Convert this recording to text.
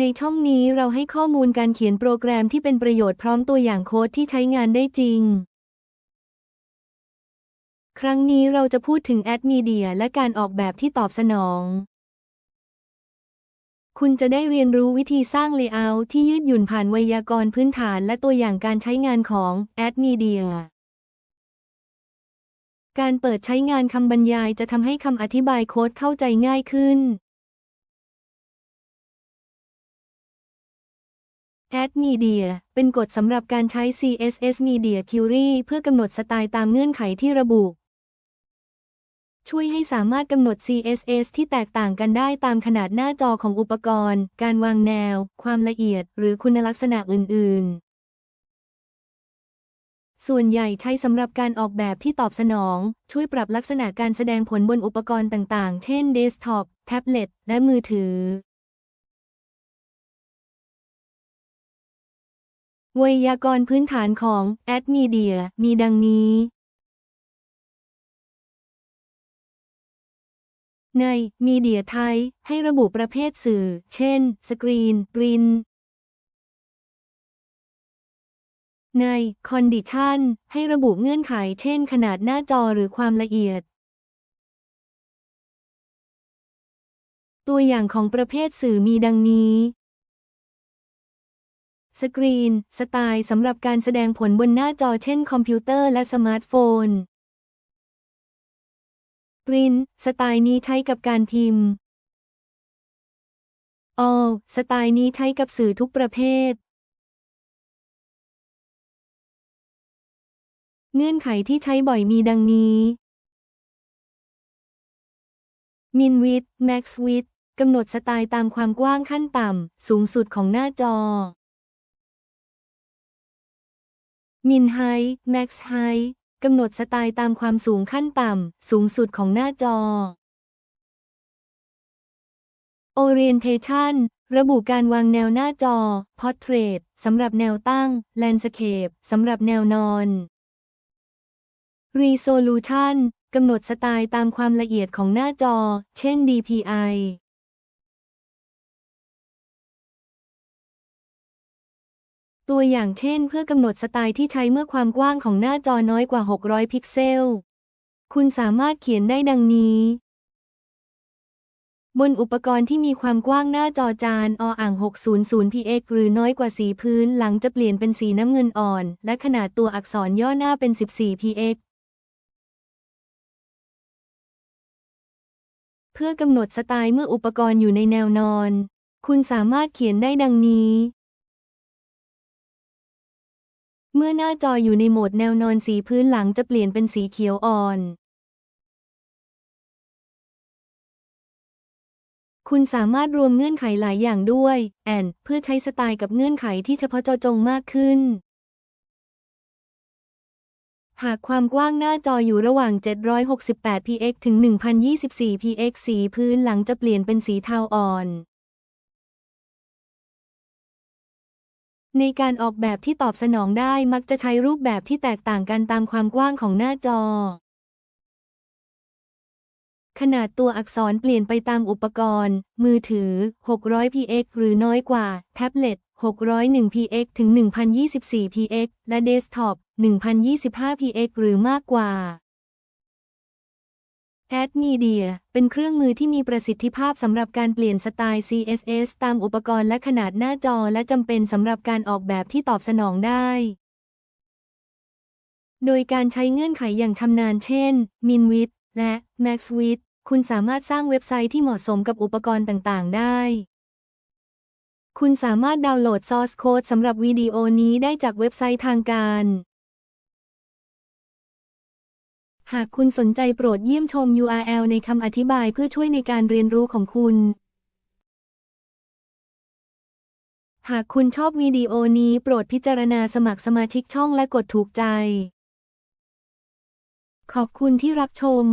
ในช่องนี้เราให้ข้อมูลการเขียนโปรแกรมที่เป็นประโยชน์พร้อมตัวอย่างโค้ดที่ใช้งานได้จริง ครั้งนี้เราจะพูดถึงแอดมีเดียและการออกแบบที่ตอบสนอง คุณจะได้เรียนรู้วิธีสร้างเลเยอร์ที่ยืดหยุ่นผ่านไวยากรณ์พื้นฐานและตัวอย่างการใช้งานของแอดมีเดียการเปิดใช้งานคำบรรยายจะทำให้คำอธิบายโค้ดเข้าใจง่ายขึ้น Add Media เป็นกฎสำหรับการใช้ CSS Media Query เพื่อกำหนดสไตล์ตามเงื่อนไขที่ระบุ ช่วยให้สามารถกำหนด CSS ที่แตกต่างกันได้ตามขนาดหน้าจอของอุปกรณ์ การวางแนว ความละเอียด หรือคุณลักษณะอื่น ๆ ส่วนใหญ่ใช้สำหรับการออกแบบที่ตอบสนอง ช่วยปรับลักษณะการแสดงผลบนอุปกรณ์ต่าง ๆ เช่นเดสก์ท็อป แท็บเล็ต และมือถือ ไวยากรณ์พื้นฐานของ Ad Media มีดังนี้ ใน Media Type ให้ระบุประเภทสื่อ เช่น สกรีนปรินใน Condition ให้ระบุเงื่อนไข เช่น ขนาดหน้าจอหรือความละเอียด ตัวอย่างของประเภทสื่อมีดังนี้ สกรีน สไตล์สำหรับการแสดงผลบนหน้าจอเช่นคอมพิวเตอร์และสมาร์ทโฟนปรินสไตล์นี้ใช้กับการพิมพ์ all สไตล์นี้ใช้กับสื่อทุกประเภท เงื่อนไขที่ใช้บ่อยมีดังนี้ min width max width กำหนดสไตล์ตามความกว้างขั้นต่ำ สูงสุดของหน้าจอ min height max height กำหนดสไตล์ตามความสูงขั้นต่ำ สูงสุดของหน้าจอ orientation ระบุการวางแนวหน้าจอ portrait สำหรับแนวตั้ง landscape สำหรับแนวนอน resolution กำหนดสไตล์ตามความละเอียดของหน้าจอ เช่น DPI ตัวอย่างเช่น เพื่อกำหนดสไตล์ที่ใช้เมื่อความกว้างของหน้าจอน้อยกว่า 600 พิกเซล คุณสามารถเขียนได้ดังนี้ บนอุปกรณ์ที่มีความกว้างหน้าจอจานออ่าง 600 px หรือน้อยกว่าสีพื้นหลังจะเปลี่ยนเป็นสีน้ำเงินอ่อน และขนาดตัวอักษรย่อหน้าเป็น 14 px เพื่อกำหนดสไตล์เมื่ออุปกรณ์อยู่ในแนวนอน คุณสามารถเขียนได้ดังนี้ เมื่อหน้าจออยู่ในโหมดแนวนอนสีพื้นหลังจะเปลี่ยนเป็นสีเขียวอ่อน คุณสามารถรวมเงื่อนไขหลายอย่างด้วย and เพื่อใช้สไตล์กับเงื่อนไขที่เฉพาะเจาะจงมากขึ้น หากความกว้างหน้าจออยู่ระหว่าง 768 px ถึง 1024 px สีพื้นหลังจะเปลี่ยนเป็นสีเทาอ่อน ในการออกแบบที่ตอบสนองได้มักจะใช้รูปแบบที่แตกต่างกันตามความกว้างของหน้าจอ ขนาดตัวอักษรเปลี่ยนไปตามอุปกรณ์ มือถือ 600 px หรือน้อยกว่า แท็บเล็ต 601 px ถึง 1024 px และเดสก์ท็อป 1025 px หรือมากกว่า Ad Media เป็นเครื่องมือที่มีประสิทธิภาพสำหรับการเปลี่ยนสไตล์ CSS ตามอุปกรณ์และขนาดหน้าจอและจำเป็นสำหรับการออกแบบที่ตอบสนองได้ โดยการใช้เงื่อนไขอย่างชำนาญเช่น Min Width และ Max Width คุณสามารถสร้างเว็บไซต์ที่เหมาะสมกับอุปกรณ์ต่างๆ ได้ คุณสามารถดาวน์โหลด Source Code สำหรับวิดีโอนี้ได้จากเว็บไซต์ทางการ หากคุณสนใจโปรดเยี่ยมชม URL ในคำอธิบายเพื่อช่วยในการเรียนรู้ของคุณ หากคุณชอบวิดีโอนี้โปรดพิจารณาสมัครสมาชิกช่องและกดถูกใจ ขอบคุณที่รับชม